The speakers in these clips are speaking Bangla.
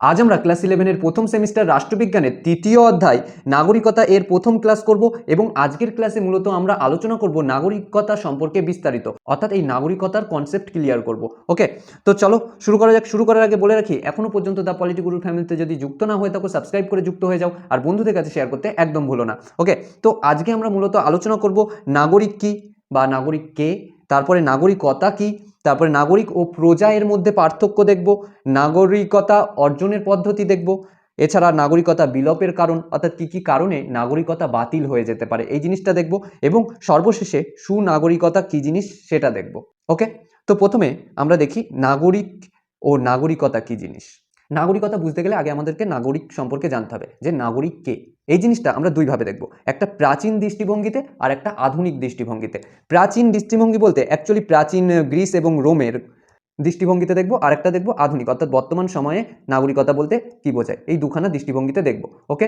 আজ আমরা ক্লাস ইলেভেনের প্রথম সেমিস্টার রাষ্ট্রবিজ্ঞানের তৃতীয় অধ্যায় নাগরিকতা এর প্রথম ক্লাস করব এবং আজকের ক্লাসে মূলত আমরা আলোচনা করব নাগরিকতা সম্পর্কে বিস্তারিত। অর্থাৎ এই নাগরিকতার কনসেপ্ট ক্লিয়ার করব। ওকে তো চলো, শুরু করা যাক। শুরু করার আগে বলে রাখি এখনও পর্যন্ত দ্য পলিটিগুরু ফ্যামিলিতে যদি যুক্ত না হয়ে থাকো সাবস্ক্রাইব করে যুক্ত হয়ে যাও। আর বন্ধুদের কাছে শেয়ার করতে একদম ভুলো না। ওকে তো আজকে আমরা মূলত আলোচনা করব নাগরিক কি বা নাগরিক কে, তারপরে নাগরিকতা কি তারপরে নাগরিক ও প্রজা এর মধ্যে পার্থক্য দেখব, নাগরিকতা অর্জনের পদ্ধতি দেখব। এছাড়া নাগরিকতা বিলোপের কারণ, অর্থাৎ কী কী কারণে নাগরিকতা বাতিল হয়ে যেতে পারে, এই জিনিসটা দেখব এবং সর্বশেষে সুনাগরিকতা কী জিনিস সেটা দেখব। ওকে? তো প্রথমে আমরা দেখি নাগরিক ও নাগরিকতা কী জিনিস। নাগরিকতা বুঝতে গেলে আগে আমাদেরকে নাগরিক সম্পর্কে জানতে হবে, যে নাগরিক কে? এই জিনিসটা আমরা দুইভাবে দেখব, একটা প্রাচীন দৃষ্টিভঙ্গিতে আর একটা আধুনিক দৃষ্টিভঙ্গিতে। প্রাচীন দৃষ্টিভঙ্গি বলতে অ্যাকচুয়ালি প্রাচীন গ্রিস এবং রোমের দৃষ্টিভঙ্গিতে দেখব, আরেকটা দেখব আধুনিক, অর্থাৎ বর্তমান সময়ে নাগরিকতা বলতে কি বোঝায়? এই দুখানা দৃষ্টিভঙ্গিতে দেখব ওকে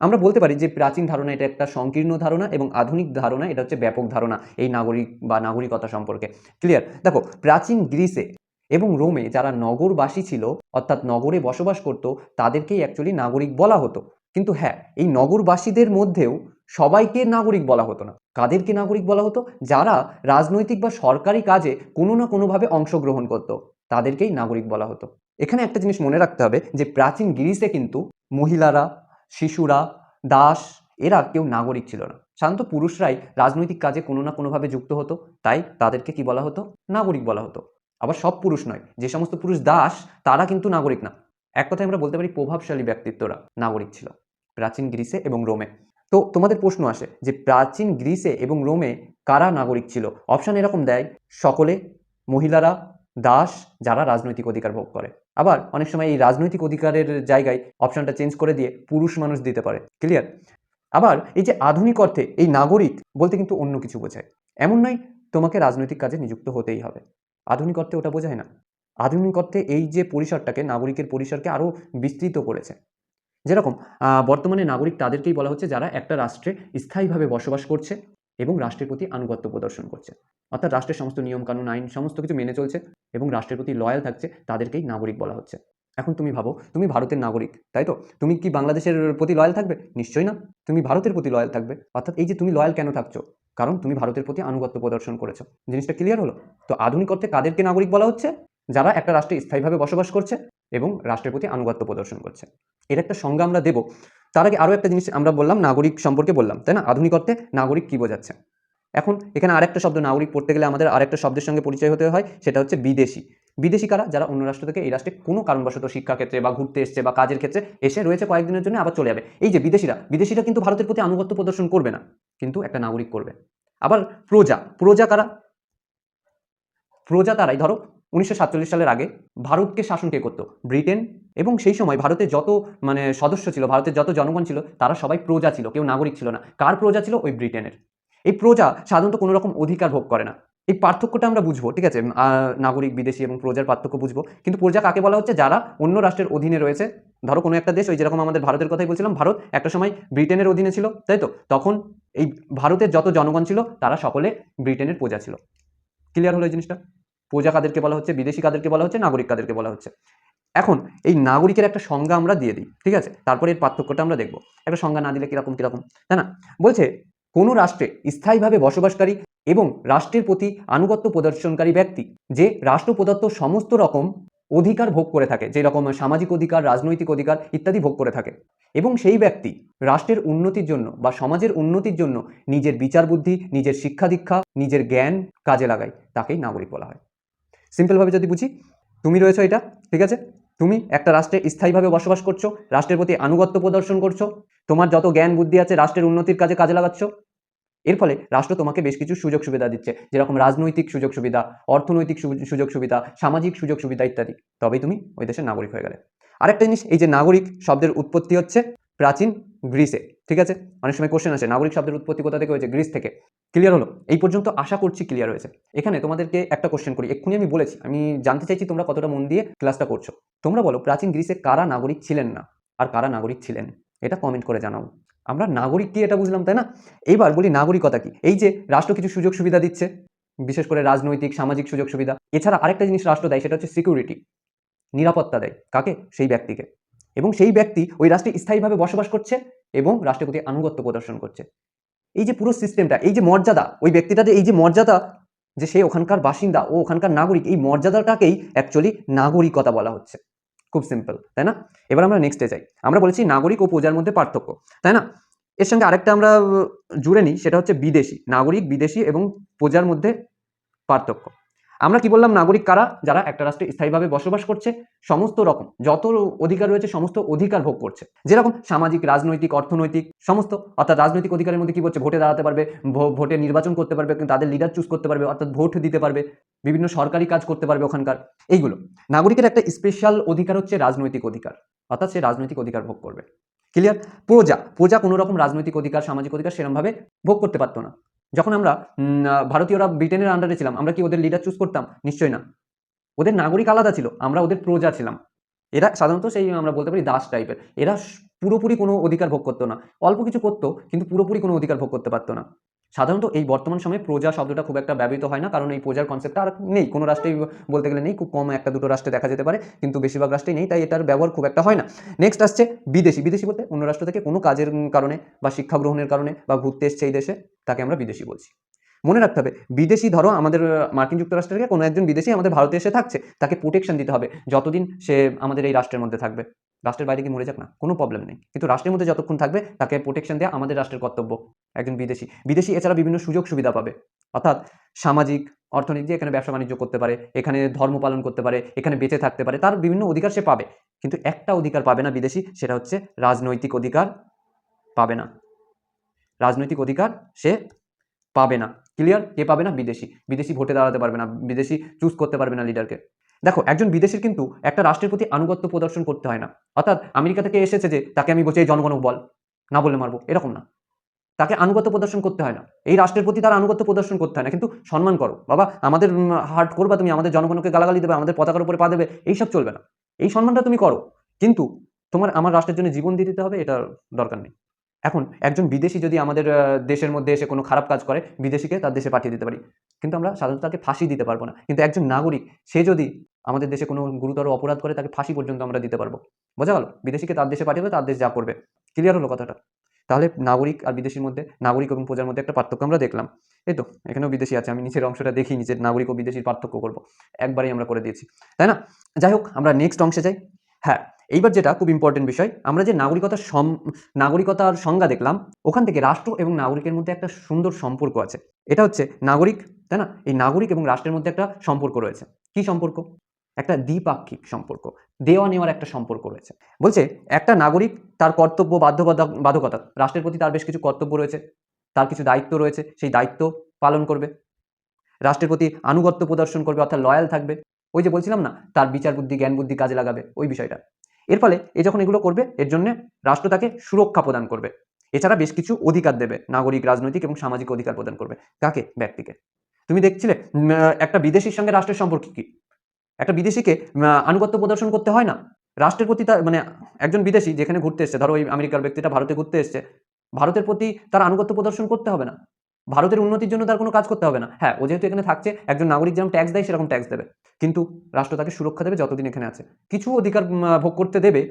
আমরা বলতে পারি যে প্রাচীন ধারণা এটা একটা সংকীর্ণ ধারণা এবং আধুনিক ধারণা এটা হচ্ছে ব্যাপক ধারণা এই নাগরিক বা নাগরিকতা সম্পর্কে। ক্লিয়ার দেখো, প্রাচীন গ্রিসে এবং রোমে যারা নগরবাসী ছিল, অর্থাৎ নগরে বসবাস করত, তাদেরকেই অ্যাকচুয়ালি নাগরিক বলা হতো। কিন্তু হ্যাঁ এই নগরবাসীদের মধ্যেও সবাইকে নাগরিক বলা হতো না। কাদেরকে নাগরিক বলা হতো? যারা রাজনৈতিক বা সরকারি কাজে কোনো না কোনোভাবে অংশগ্রহণ করত, তাদেরকেই নাগরিক বলা হতো। এখানে একটা জিনিস মনে রাখতে হবে যে, প্রাচীন গ্রিসে কিন্তু মহিলারা, শিশুরা, দাস, এরা কেউ নাগরিক ছিল না। সাধারণত পুরুষরাই রাজনৈতিক কাজে কোনো না কোনোভাবে যুক্ত হতো, তাই তাদেরকে কি বলা হতো? নাগরিক বলা হতো। আবার সব পুরুষ নয়, যে সমস্ত পুরুষ দাস, তারা কিন্তু নাগরিক না। এক কথায় আমরা বলতে পারি প্রভাবশালী ব্যক্তিত্বরা নাগরিক ছিল, প্রাচীন গ্রিসে এবং রোমে। তো তোমাদের প্রশ্ন আসে যে প্রাচীন গ্রিসে এবং রোমে কারা নাগরিক ছিল? অপশান এরকম দেয়, সকলে, মহিলারা, দাস, যারা রাজনৈতিক অধিকার ভোগ করে। আবার অনেক সময় এই রাজনৈতিক অধিকারের জায়গায় অপশানটা চেঞ্জ করে দিয়ে পুরুষ মানুষ দিতে পারে। ক্লিয়ার? আবার এই যে আধুনিক অর্থে এই নাগরিক বলতে কিন্তু অন্য কিছু বোঝায়। এমন নয়, তোমাকে রাজনৈতিক কাজে নিযুক্ত হতেই হবে। আধুনিক অর্থে ওটা বোঝায় না। আধুনিক অর্থে এই যে পরিসরটাকে, নাগরিকের পরিসরকে আরও বিস্তৃত করেছে। যেরকম বর্তমানে নাগরিক তাদেরকেই বলা হচ্ছে যারা একটা রাষ্ট্রে স্থায়ীভাবে বসবাস করছে এবং রাষ্ট্রের প্রতি আনুগত্য প্রদর্শন করছে। অর্থাৎ রাষ্ট্রের সমস্ত নিয়মকানুন, আইন সমস্ত কিছু মেনে চলছে এবং রাষ্ট্রের প্রতি লয়াল থাকছে তাদেরকেই নাগরিক বলা হচ্ছে। এখন তুমি ভাবো, তুমি ভারতের নাগরিক, তাই তো? তুমি কি বাংলাদেশের প্রতি লয়াল থাকবে? নিশ্চয়ই না। তুমি ভারতের প্রতি লয়াল থাকবে। অর্থাৎ এই যে তুমি লয়াল কেন থাকছো? কারণ তুমি ভারতের প্রতি আনুগত্য প্রদর্শন করেছ। জিনিসটা ক্লিয়ার হলো? তো আধুনিক অর্থে কাদেরকে নাগরিক বলা হচ্ছে? যারা একটা রাষ্ট্রে স্থায়ীভাবে বসবাস করছে এবং রাষ্ট্রের প্রতি আনুগত্য প্রদর্শন করছে। এর একটা সংজ্ঞা আমরা দেব। তার আগে আরও একটা জিনিস আমরা বললাম, নাগরিক সম্পর্কে বললাম, তাই না? আধুনিক অর্থে নাগরিক কী বোঝাচ্ছে? এখন এখানে আরেকটা শব্দ নাগরিক পড়তে গেলে আমাদের আরেকটা শব্দের সঙ্গে পরিচয় হতে হয়, সেটা হচ্ছে বিদেশি। বিদেশি কারা? যারা অন্য রাষ্ট্র থেকে এই রাষ্ট্রে কোনো কারণবশত শিক্ষাক্ষেত্রে বা ঘুরতে এসছে বা কাজের ক্ষেত্রে এসে রয়েছে কয়েকদিনের জন্য আবার চলে যাবে। এই যে বিদেশিরা বিদেশিরা কিন্তু ভারতের প্রতি আনুগত্য প্রদর্শন করবে না, কিন্তু একটা নাগরিক করবে। আবার প্রজা প্রজা কারা? প্রজা তারাই, ধরো উনিশশো সাতচল্লিশ সালের আগে ভারতকে শাসন কে করতো? ব্রিটেন। এবং সেই সময় ভারতের যত মানে সদস্য ছিল, ভারতের যত জনগণ ছিল, তারা সবাই প্রজা ছিল, কেউ নাগরিক ছিল না। কার প্রজা ছিল? ওই ব্রিটেনের। এই প্রজা সাধারণত কোনো রকম অধিকার ভোগ করে না। এই পার্থক্যটা আমরা বুঝব, ঠিক আছে? নাগরিক, বিদেশি এবং প্রজার পার্থক্য বুঝব। কিন্তু প্রজা কাকে বলা হচ্ছে? যারা অন্য রাষ্ট্রের অধীনে রয়েছে। ধরো কোনো একটা দেশ, ওই যেরকম আমাদের ভারতের কথাই বলছিলাম, ভারত একটা সময় ব্রিটেনের অধীনে ছিল, তাই তো? তখন এই ভারতের যত জনগণ ছিল, তারা সকলে ব্রিটেনের প্রজা ছিল। ক্লিয়ার হলো এই জিনিসটা? প্রজা কাদেরকে বলা হচ্ছে, বিদেশি কাদেরকে বলা হচ্ছে, নাগরিক কাদেরকে বলা হচ্ছে। এখন এই নাগরিকের একটা সংজ্ঞা আমরা দিয়ে দিই, ঠিক আছে? তারপরে এর পার্থক্যটা আমরা দেখব। একটা সংজ্ঞা না দিলে কীরকম কীরকম, তাই না? বলছে কোনো রাষ্ট্রে স্থায়ীভাবে বসবাসকারী এবং রাষ্ট্রের প্রতি আনুগত্য প্রদর্শনকারী ব্যক্তি যে রাষ্ট্র প্রদত্ত সমস্ত রকম অধিকার ভোগ করে থাকে যেরকম সামাজিক অধিকার, রাজনৈতিক অধিকার ইত্যাদি ভোগ করে থাকে এবং সেই ব্যক্তি রাষ্ট্রের উন্নতির জন্য বা সমাজের উন্নতির জন্য নিজের বিচার বুদ্ধি, নিজের শিক্ষা দীক্ষা, নিজের জ্ঞান কাজে লাগায়, তাকেই নাগরিক বলা হয়। সিম্পলভাবে যদি বুঝি, তুমি রয়েছো এটা, ঠিক আছে? তুমি একটা রাষ্ট্রে স্থায়ীভাবে বসবাস করছ, রাষ্ট্রের প্রতি আনুগত্য প্রদর্শন করছ, তোমার যত জ্ঞান বুদ্ধি আছে রাষ্ট্রের উন্নতির কাজে কাজে লাগাচ্ছ। এর ফলে রাষ্ট্র তোমাকে বেশ কিছু সুযোগ সুবিধা দিচ্ছে, যেরকম রাজনৈতিক সুযোগ সুবিধা, অর্থনৈতিক সুযোগ সুবিধা, সামাজিক সুযোগ সুবিধা ইত্যাদি। তবেই তুমি ওই দেশের নাগরিক হয়ে গেলে। আরেকটা জিনিস, এই যে নাগরিক শব্দের উৎপত্তি হচ্ছে প্রাচীন গ্রিসে। ঠিক আছে? অনেক সময় কোশ্চেন আছে নাগরিক শব্দের উৎপত্তি কোথা থেকে হয়েছে? গ্রিস থেকে। ক্লিয়ার হলো? এই পর্যন্ত আশা করছি ক্লিয়ার হয়েছে। এখানে তোমাদেরকে একটা কোশ্চেন করি, এক্ষুনি আমি বলেছি, আমি জানতে চাইছি তোমরা কতটা মন দিয়ে ক্লাসটা করছ। তোমরা বলো, প্রাচীন গ্রিসে কারা নাগরিক ছিলেন না? আর কারা নাগরিক ছিলেন? এটা কমেন্ট করে জানাও। আমরা নাগরিক কি এটা বুঝলাম, তাই না? এইবার বলি নাগরিকতা কি? এই যে রাষ্ট্র কিছু সুযোগ সুবিধা দিচ্ছে, বিশেষ করে রাজনৈতিক, সামাজিক সুযোগ সুবিধা। এছাড়া আরেকটা জিনিস রাষ্ট্র দেয়, সেটা হচ্ছে সিকিউরিটি নিরাপত্তা দেয়। কাকে? সেই ব্যক্তিকে। এবং সেই ব্যক্তি ওই রাষ্ট্রে স্থায়ীভাবে বসবাস করছে এবং রাষ্ট্রের প্রতি আনুগত্য প্রদর্শন করছে। এই যে পুরো সিস্টেমটা এই যে মর্যাদা, ওই ব্যক্তিটা যে এই যে মর্যাদা যে সে ওখানকার বাসিন্দা ও ওখানকার নাগরিক, এই মর্যাদাটাকেই অ্যাকচুয়ালি নাগরিকতা বলা হচ্ছে। খুব সিম্পল তাই না? এবার আমরা নেক্সটে যাই। আমরা বলেছি নাগরিক ও প্রজার মধ্যে পার্থক্য, তাই না? এর সঙ্গে আরেকটা আমরা জুড়ে নিই, সেটা হচ্ছে বিদেশি। নাগরিক, বিদেশি এবং প্রজার মধ্যে পার্থক্য। আমরা কি বললাম, নাগরিক কারা? যারা একটা রাষ্ট্রে স্থায়ীভাবে বসবাস করছে, সমস্ত রকম, যত অধিকার রয়েছে, সমস্ত অধিকার ভোগ করছে। যেরকম সামাজিক, রাজনৈতিক, অর্থনৈতিক, সমস্ত, অর্থাৎ রাজনৈতিক অধিকারের মধ্যে কি বলছে? ভোটে দাঁড়াতে পারবে ভোটে নির্বাচন করতে পারবে তাদের লিডার চুজ করতে পারবে, অর্থাৎ ভোট দিতে পারবে, বিভিন্ন সরকারি কাজ করতে পারবে ওখানকার। এইগুলো। নাগরিকের একটা স্পেশাল অধিকার হচ্ছে রাজনৈতিক অধিকার, অর্থাৎ সে রাজনৈতিক অধিকার ভোগ করবে। ক্লিয়ার প্রজা। প্রজা কোনো রকম রাজনৈতিক অধিকার, সামাজিক অধিকার সেরকমভাবে ভোগ করতে পারতো না। যখন আমরা ভারতীয়রা ব্রিটেনের আন্ডারে ছিলাম, আমরা কি ওদের লিডার চুজ করতাম? নিশ্চয়ই না। ওদের নাগরিক আলাদা ছিল, আমরা ওদের প্রজা ছিলাম। এরা সাধারণত সেই, আমরা বলতে পারি, দাস টাইপের এরা পুরোপুরি কোনো অধিকার ভোগ করতো না। অল্প কিছু করতো, কিন্তু পুরোপুরি কোনো অধিকার ভোগ করতে পারতো না। সাধারণত এই বর্তমান সময়ে প্রজা শব্দটা খুব একটা ব্যবহৃত হয় না, কারণ এই প্রজার কনসেপ্টটা আর নেই। কোনো রাষ্ট্রেই বলতে গেলে নেই, খুব কম একটা দুটো রাষ্ট্রে দেখা যেতে পারে, কিন্তু বেশিরভাগ রাষ্ট্রেই নেই, তাই এটার ব্যবহার খুব একটা হয় না। নেক্সট আসছে বিদেশি। বিদেশি বলতে অন্য রাষ্ট্র থেকে কোনো কাজের কারণে বা শিক্ষা গ্রহণের কারণে বা ঘুরতে এসছে এই দেশে, তাকে আমরা বিদেশি বলছি। মনে রাখতে হবে, বিদেশি ধরো আমাদের মার্কিন যুক্তরাষ্ট্র থেকে কোনো একজন বিদেশি আমাদের ভারতে এসে থাকছে, তাকে প্রোটেকশন দিতে হবে, যতদিন সে আমাদের এই রাষ্ট্রের মধ্যে থাকবে। রাষ্ট্রের বাইরে কি মরে যাক না, কোনো প্রবলেম নেই। কিন্তু রাষ্ট্রের মধ্যে যতক্ষণ থাকবে, তাকে প্রোটেকশন দেওয়া আমাদের রাষ্ট্রের কর্তব্য, একজন বিদেশি। বিদেশি এছাড়া বিভিন্ন সুযোগ সুবিধা পাবে। অর্থাৎ সামাজিক অর্থনীতি এখানে ব্যবসা বাণিজ্য করতে পারে, এখানে ধর্ম পালন করতে পারে, এখানে বেঁচে থাকতে পারে, তার বিভিন্ন অধিকার সে পাবে। কিন্তু একটা অধিকার পাবে না বিদেশি, সেটা হচ্ছে রাজনৈতিক অধিকার পাবে না। রাজনৈতিক অধিকার সে পাবে না। ক্লিয়ার কে পাবে না? বিদেশি। বিদেশি ভোটে দাঁড়াতে পারবে না। বিদেশি চুজ করতে পারবে না লিডারকে দেখো, একজন বিদেশির কিন্তু একটা রাষ্ট্রের প্রতি আনুগত্য প্রদর্শন করতে হয় না। অর্থাৎ আমেরিকা থেকে এসেছে যে, তাকে আমি বলছি, এই জনগণ বল, না বললে মারবো। এরকম না। তাকে আনুগত্য প্রদর্শন করতে হয় না। এই রাষ্ট্রের প্রতি তার আনুগত্য প্রদর্শন করতে হয় না। কিন্তু সম্মান করো। বাবা, আমাদের হার্ট করবা তুমি, আমাদের জনগণকে গালাগালি দেবে, আমাদের পতাকার উপরে পা দেবে, এইসব চলবে না। এই সম্মানটা তুমি করো। কিন্তু তোমার, আমার রাষ্ট্রের জন্য জীবন দিয়ে দিতে হবে, এটা দরকার নেই। এখন একজন বিদেশি যদি আমাদের দেশের মধ্যে এসে কোনো খারাপ কাজ করে, বিদেশিকে তার দেশে পাঠিয়ে দিতে পারি। কিন্তু আমরা সাধারণত তাকে ফাঁসি দিতে পারব না। কিন্তু একজন নাগরিক, সে যদি আমাদের দেশে কোনো গুরুতর অপরাধ করে তাকে ফাঁসি পর্যন্ত আমরা দিতে পারব। বোঝা গেল? বিদেশিকে তার দেশে পাঠিয়ে তার দেশ যা করবে। ক্লিয়ার হলো কথাটা? তাহলে নাগরিক আর বিদেশির মধ্যে, নাগরিক এবং প্রজার মধ্যে একটা পার্থক্য আমরা দেখলাম। এই তো, এখানেও বিদেশি আছে, আমি নিচের অংশটা দেখি, নিচের নাগরিক ও বিদেশির পার্থক্য করব। একবারেই আমরা করে দিয়েছি। তাই না? যাই হোক, আমরা নেক্সট অংশে যাই। হ্যাঁ এইবার যেটা খুব ইম্পর্টেন্ট বিষয়, আমরা যে নাগরিকতার সম, নাগরিকতার সংজ্ঞা দেখলাম, ওখান থেকে রাষ্ট্র এবং নাগরিকের মধ্যে একটা সুন্দর সম্পর্ক আছে। এটা হচ্ছে নাগরিক, তাই না? এই নাগরিক এবং রাষ্ট্রের মধ্যে একটা সম্পর্ক রয়েছে। কি সম্পর্ক? একটা দ্বিপাক্ষিক সম্পর্ক। দেওয়া নেওয়ার একটা সম্পর্ক রয়েছে। বলছে, একটা নাগরিক তার কর্তব্য বাধ্যবাধ বাধকতা, রাষ্ট্রের প্রতি তার বেশ কিছু কর্তব্য রয়েছে, তার কিছু দায়িত্ব রয়েছে, সেই দায়িত্ব পালন করবে। রাষ্ট্রের প্রতি আনুগত্য প্রদর্শন করবে, অর্থাৎ লয়াল থাকবে। ওই যে বলছিলাম না, তার বিচার বুদ্ধি, জ্ঞান বুদ্ধি কাজে লাগাবে, ওই বিষয়টা। এর ফলে এ যখন এগুলো করবে, এর জন্য রাষ্ট্র তাকে সুরক্ষা প্রদান করবে। এছাড়া বেশ কিছু অধিকার দেবে, নাগরিক, রাজনৈতিক এবং সামাজিক অধিকার প্রদান করবে। কাকে? ব্যক্তিকে। তুমি দেখছিলে একটা বিদেশির সঙ্গে রাষ্ট্রের সম্পর্ক কি? একটা বিদেশিকে আনুগত্য প্রদর্শন করতে হয় না। রাষ্ট্রের প্রতি তার মানে একজন বিদেশি যেখানে ঘুরতে এসছে, ধরো ওই আমেরিকার ব্যক্তিটা ভারতে ঘুরতে এসছে, ভারতের প্রতি তার আনুগত্য প্রদর্শন করতে হবে না। ভারতের উন্নতির জন্য তার কোনো কাজ করতে হবে না। হ্যাঁ ও যেহেতু এখানে থাকছে, একজন নাগরিক যেমন ট্যাক্স দেয়, সেরকম ট্যাক্স দেবে। কিন্তু রাষ্ট্র তাকে সুরক্ষা দেবে যতদিন এখানে আছে। কিছু অধিকার ভোগ করতে দেবে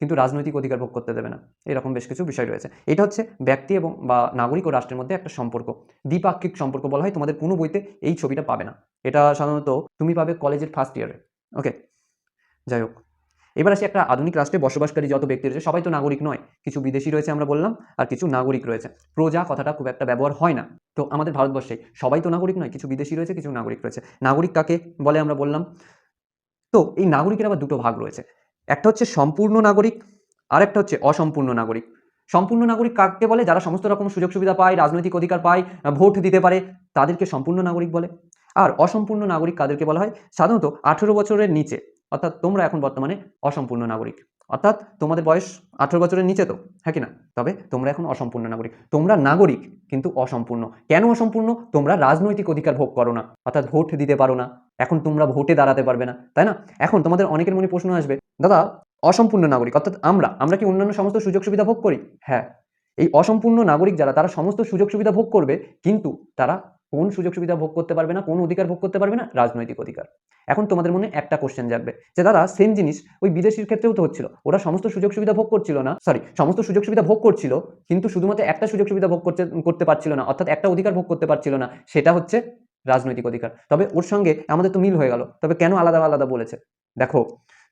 কিন্তু রাজনৈতিক অধিকার ভোগ করতে দেবে না। এরকম বেশ কিছু বিষয় রয়েছে। এটা হচ্ছে ব্যক্তি এবং বা নাগরিক ও রাষ্ট্রের মধ্যে একটা সম্পর্ক। দ্বিপাক্ষিক সম্পর্ক বলা হয়, তোমাদের কোনো বইতে এই ছবিটা পাবে না। এটা সাধারণত তুমি পাবে কলেজের ফার্স্ট ইয়ারে ওকে যাই হোক। এবার আসি একটা আধুনিক রাষ্ট্রে বসবাসকারী যত ব্যক্তি রয়েছে, সবাই তো নাগরিক নয়। কিছু বিদেশি রয়েছে আমরা বললাম, আর কিছু নাগরিক রয়েছে। প্রজা কথাটা খুব একটা ব্যবহার হয় না। তো আমাদের ভারতবর্ষে সবাই তো নাগরিক নয়, কিছু বিদেশি রয়েছে, কিছু নাগরিক রয়েছে। নাগরিক কাকে বলে আমরা বললাম? তো এই নাগরিকের আবার দুটো ভাগ রয়েছে। একটা হচ্ছে সম্পূর্ণ নাগরিক আর একটা হচ্ছে অসম্পূর্ণ নাগরিক। সম্পূর্ণ নাগরিক কাকে বলে? যারা সমস্ত রকম সুযোগ সুবিধা পায়, রাজনৈতিক অধিকার পায়, ভোট দিতে পারে, তাদেরকে সম্পূর্ণ নাগরিক বলে। আর অসম্পূর্ণ নাগরিক কাদেরকে বলা হয়? সাধারণত আঠেরো বছরের নিচে, অর্থাৎ তোমরা এখন বর্তমানে অসম্পূর্ণ নাগরিক। অর্থাৎ তোমাদের বয়স আঠেরো বছরের নিচে তো হ্যাঁ কি না? তবে তোমরা এখন অসম্পূর্ণ নাগরিক। তোমরা নাগরিক, কিন্তু অসম্পূর্ণ। কেন অসম্পূর্ণ? তোমরা রাজনৈতিক অধিকার ভোগ করো না, অর্থাৎ ভোট দিতে পারো না। এখন তোমরা ভোটে দাঁড়াতে পারবে না, তাই না? এখন তোমাদের অনেকের মনে প্রশ্ন আসবে, দাদা, অসম্পূর্ণ নাগরিক, অর্থাৎ আমরা আমরা কি অন্যান্য সমস্ত সুযোগ সুবিধা ভোগ করি? হ্যাঁ। এই অসম্পূর্ণ নাগরিক যারা, তারা সমস্ত সুযোগ সুবিধা ভোগ করবে, কিন্তু তারা কোন সুযোগ সুবিধা ভোগ করতে পারবে না, কোন অধিকার ভোগ করতে পারবে না, রাজনৈতিক অধিকার। এখন তোমাদের মনে একটা কোশ্চেন জাগবে, যে দাদা সেম জিনিস ওই বিদেশির ক্ষেত্রেও তো হচ্ছিল। ওরা সমস্ত সুযোগ সুবিধা ভোগ করছিল না সরি সমস্ত সুযোগ সুবিধা ভোগ করছিল, কিন্তু শুধুমাত্র একটা সুযোগ সুবিধা ভোগ করতে করতে পারছিল না, অর্থাৎ একটা অধিকার ভোগ করতে পারছিল না, সেটা হচ্ছে রাজনৈতিক অধিকার। তবে ওর সঙ্গে আমাদের তো মিল হয়ে গেল, তবে কেন আলাদা আলাদা বলেছে? দেখো,